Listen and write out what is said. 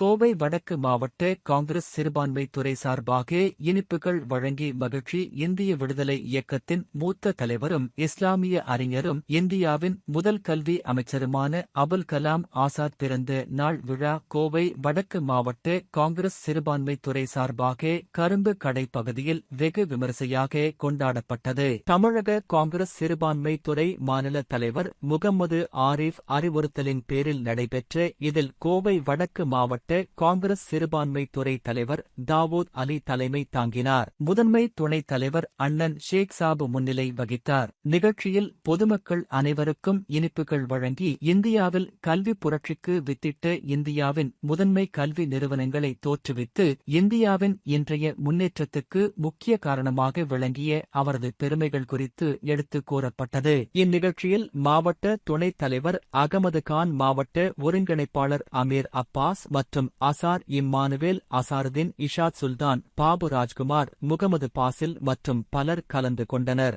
கோவை வடக்கு மாவட்ட காங்கிரஸ் சிறுபான்மை துறை சார்பாக இனிப்புகள் வழங்கி மகிழ்ச்சி இந்திய விடுதலை இயக்கத்தின் மூத்த தலைவரும் இஸ்லாமிய அறிஞரும் இந்தியாவின் முதல் கல்வி அமைச்சருமான அபுல் கலாம் ஆசாத் பிறந்த நாள் விழா கோவை வடக்கு மாவட்ட காங்கிரஸ் சிறுபான்மை துறை சார்பாக கரும்பு கடை பகுதியில் வெகு விமரிசையாக கொண்டாடப்பட்டது. தமிழக காங்கிரஸ் சிறுபான்மை துறை மாநில தலைவர் முகமது ஆரிஃப் அறிவுறுத்தலின் பேரில் நடைபெற்ற இதில் கோவை வடக்கு மாவட்ட காங்கிரஸ் சிறுபான்மை துறை தலைவர் தாவூத் அலி தலைமை தாங்கினார். முதன்மை துணைத் தலைவர் அண்ணன் ஷேக் சாபு முன்னிலை வகித்தார். நிகழ்ச்சியில் பொதுமக்கள் அனைவருக்கும் இனிப்புகள் வழங்கி இந்தியாவில் கல்வி புரட்சிக்கு வித்திட்ட இந்தியாவின் முதன்மை கல்வி நிறுவனங்களை தோற்றுவித்து இந்தியாவின் இன்றைய முன்னேற்றத்துக்கு முக்கிய காரணமாக விளங்கிய அவரது பெருமைகள் குறித்து எடுத்துக் கூறப்பட்டது. இந்நிகழ்ச்சியில் மாவட்ட துணைத் தலைவர் அகமது கான் மாவட்ட ஒருங்கிணைப்பாளர் அமீர் அப்பாஸ் மற்றும் அசார் இம்மானுவேல் அசாருதீன் இஷாத் சுல்தான் பாபு ராஜ்குமார் முகமது பாசில் மற்றும் பலர் கலந்து கொண்டனர்.